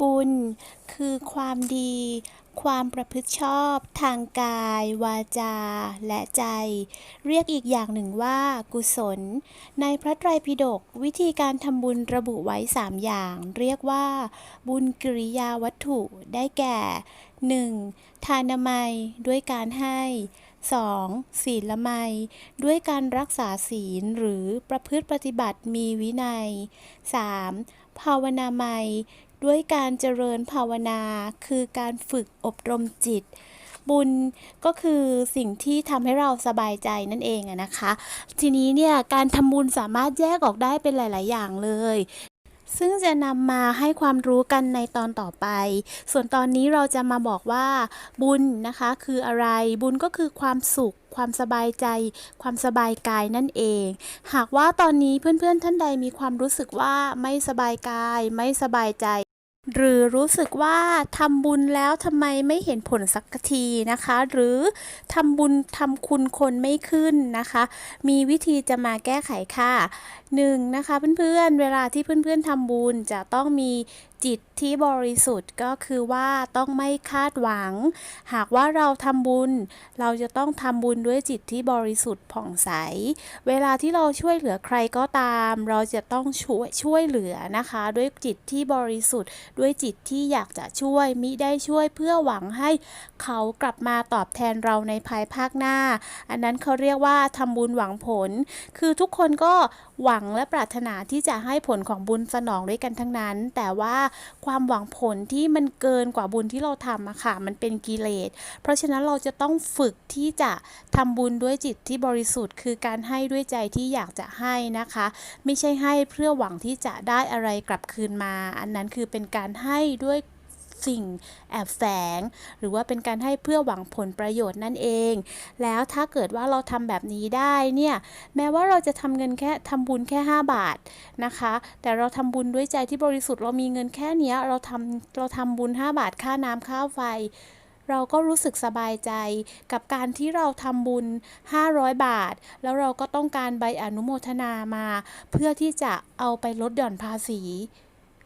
บุญ คือความดี ความประพฤติชอบทางกาย วาจา และใจ เรียกอีกอย่างหนึ่งว่า กุศล ในพระไตรปิฎกวิธีการทำบุญระบุไว้ 3 อย่าง เรียกว่า บุญกิริยาวัตถุได้แก่ 1. ทานามัยด้วยการให้ 2. ศีลไมัยด้วยการรักษาศีลหรือประพฤติปฏิบัติมีวินัย 3. ภาวนาไมย ด้วยการเจริญภาวนา คือการฝึกอบรมจิต บุญก็คือสิ่งที่ทำให้เราสบายใจนั่นเองนะคะ ทีนี้เนี่ยการทำบุญสามารถแยกออกได้เป็นหลาย ๆ อย่างเลยซึ่งจะนำมาให้ความรู้กันในตอนต่อไป ส่วนตอนนี้เราจะมาบอกว่า บุญนะคะ คืออะไร บุญก็คือความสุข ความสบายใจ ความสบายกายนั่นเอง หากว่าตอนนี้เพื่อนๆท่านใดมีความรู้สึกว่าไม่สบายกาย ไม่สบายใจ หรือรู้สึกว่าทำบุญแล้วทำไมไม่เห็นผลสักทีนะคะ หรือทำบุญทำคุณคนไม่ขึ้นนะคะ มีวิธีจะมาแก้ไขค่ะหนึ่งนะคะเพื่อนๆเวลาที่เพื่อนๆทำบุญจะต้องมีจิตที่บริสุทธิ์ก็คือว่าต้องไม่คาดหวัง หากว่าเราทำบุญ เราจะต้องทำบุญด้วยจิตที่บริสุทธิ์ผ่องใส เวลาที่เราช่วยเหลือใครก็ตาม เราจะต้องช่วยช่วยเหลือนะคะ ด้วยจิตที่บริสุทธิ์ด้วยจิตที่อยากจะช่วยมิได้ช่วยเพื่อหวังให้เขากลับมาตอบแทนเราในภายภาคหน้า อันนั้นเขาเรียกว่าทำบุญหวังผล คือทุกคนก็หวังและปรารถนาที่จะให้ผลของบุญสนองด้วยกันทั้งนั้น แต่ว่าความหวังผลที่มันเกินกว่าบุญที่เราทำอะค่ะ มันเป็นกิเลส เพราะฉะนั้นเราจะต้องฝึกที่จะทำบุญด้วยจิตที่บริสุทธิ์ คือการให้ด้วยใจที่อยากจะให้นะคะ ไม่ใช่ให้เพื่อหวังที่จะได้อะไรกลับคืนมา อันนั้นคือเป็นการการให้ด้วยสิ่งแอบแฝง หรือว่าเป็นการให้เพื่อหวังผลประโยชน์นั่นเอง แล้วถ้าเกิดว่าเราทำแบบนี้ได้เนี่ยแม้ว่าเราจะทำเงินแค่ทำบุญแค่ 5 บาทนะคะ แต่เราทำบุญด้วยใจที่บริสุทธิ์เรามีเงินแค่เนี้ยเราทำเราทำบุญ 5 บาทค่าน้ำค่าไฟ เราก็รู้สึกสบายใจกับการที่เราทำบุญ 500 บาท แล้วเราก็ต้องการใบอนุโมทนามา เพื่อที่จะเอาไปลดหย่อนภาษี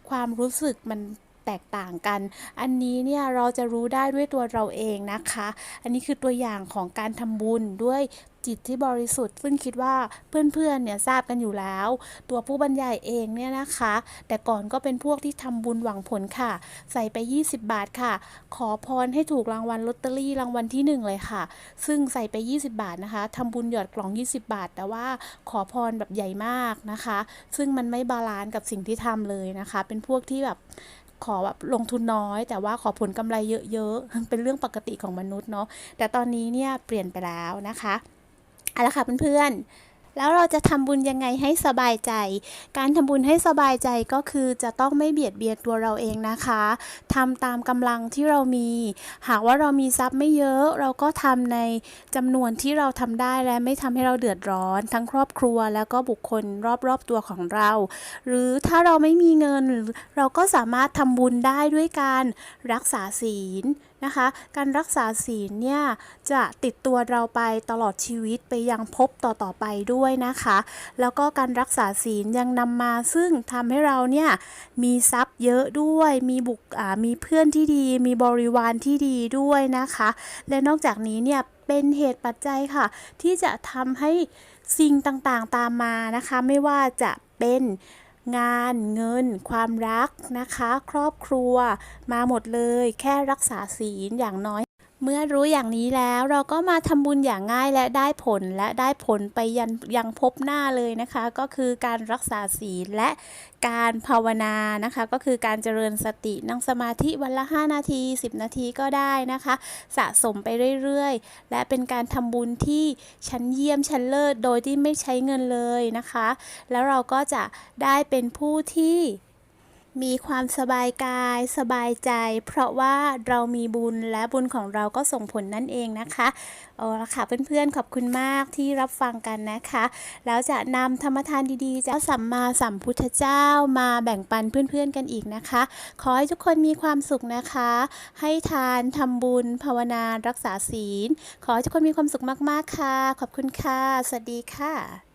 ความรู้สึกมัน แตกต่างกัน อันนี้เนี่ยเราจะรู้ได้ด้วยตัวเราเองนะคะ อันนี้คือตัวอย่างของการทำบุญด้วยจิตที่บริสุทธิ์ ซึ่งคิดว่าเพื่อนๆเนี่ยทราบกันอยู่แล้ว ตัวผู้บรรยายเองเนี่ยนะคะ แต่ก่อนก็เป็นพวกที่ทำบุญหวังผลค่ะ ใส่ไป 20 บาทค่ะ ขอพรให้ถูกรางวัลลอตเตอรี่รางวัลที่ 1 เลยค่ะ ซึ่งใส่ไป 20 บาทนะคะทำบุญหยอดกล่อง 20 บาท แต่ว่าขอพรแบบใหญ่มากนะคะ ซึ่งมันไม่บาลานซ์กับสิ่งที่ทำเลยนะคะ เป็นพวกที่แบบ ขอแบบลงทุนน้อย แต่ว่าขอผลกำไรเยอะๆ เป็นเรื่องปกติของมนุษย์เนาะแต่ตอนนี้เนี่ยเปลี่ยนไปแล้วนะคะเอาละค่ะเพื่อนๆ แล้วเราจะทำบุญยังไงให้สบายใจ การทำบุญให้สบายใจก็คือจะต้องไม่เบียดเบียนตัวเราเองนะคะทำตามกำลังที่เรามี หากว่าเรามีทรัพย์ไม่เยอะ เราก็ทำในจำนวนที่เราทำได้และไม่ทำให้เราเดือดร้อน ทั้งครอบครัวแล้วก็บุคคลรอบๆตัวของเรา หรือถ้าเราไม่มีเงินเราก็สามารถทำบุญได้ด้วยการรักษาศีล นะคะ การรักษาศีลเนี่ยจะติดตัวเราไปตลอดชีวิตไปยังพบต่อๆไปด้วยนะคะ แล้วก็การรักษาศีลยังนำมาซึ่งทำให้เราเนี่ยมีทรัพย์เยอะด้วยมีบุคมีเพื่อนที่ดี มีบริวารที่ดีด้วยนะคะ และนอกจากนี้เนี่ยเป็นเหตุปัจจัยค่ะ ที่จะทำให้สิ่งต่างๆตามมานะคะ ไม่ว่าจะเป็น งานเงิน ความรักนะคะ ครอบครัวมาหมดเลย แค่รักษาศีลอย่างน้อย เมื่อรู้อย่างนี้แล้วเราก็มาทำบุญอย่างง่ายและได้ผลและได้ผลไปยันยังพบหน้าเลยนะคะ ก็คือการรักษาศีลและการภาวนานะคะ ก็คือการเจริญสตินั่งสมาธิวันละ 5 นาที 10 นาทีก็ได้นะคะ สะสมไปเรื่อยๆ และเป็นการทำบุญที่ชั้นเยี่ยมชั้นเลิศโดยที่ไม่ใช้เงินเลยนะคะ แล้วเราก็จะได้เป็นผู้ที่ มีความสบายกาย สบายใจ เพราะว่าเรามีบุญและบุญของเราก็ส่งผลนั่นเองนะคะเอาละค่ะเพื่อนๆขอบคุณมากที่รับฟังกันนะคะ แล้วจะนำธรรมทานดีๆจากสัมมาสัมพุทธเจ้ามาแบ่งปันเพื่อนๆกันอีกนะคะ ขอให้ทุกคนมีความสุขนะคะ ให้ทานทำบุญ ภาวนารักษาศีล ขอให้ทุกคนมีความสุขมากๆค่ะ ขอบคุณค่ะ สวัสดีค่ะ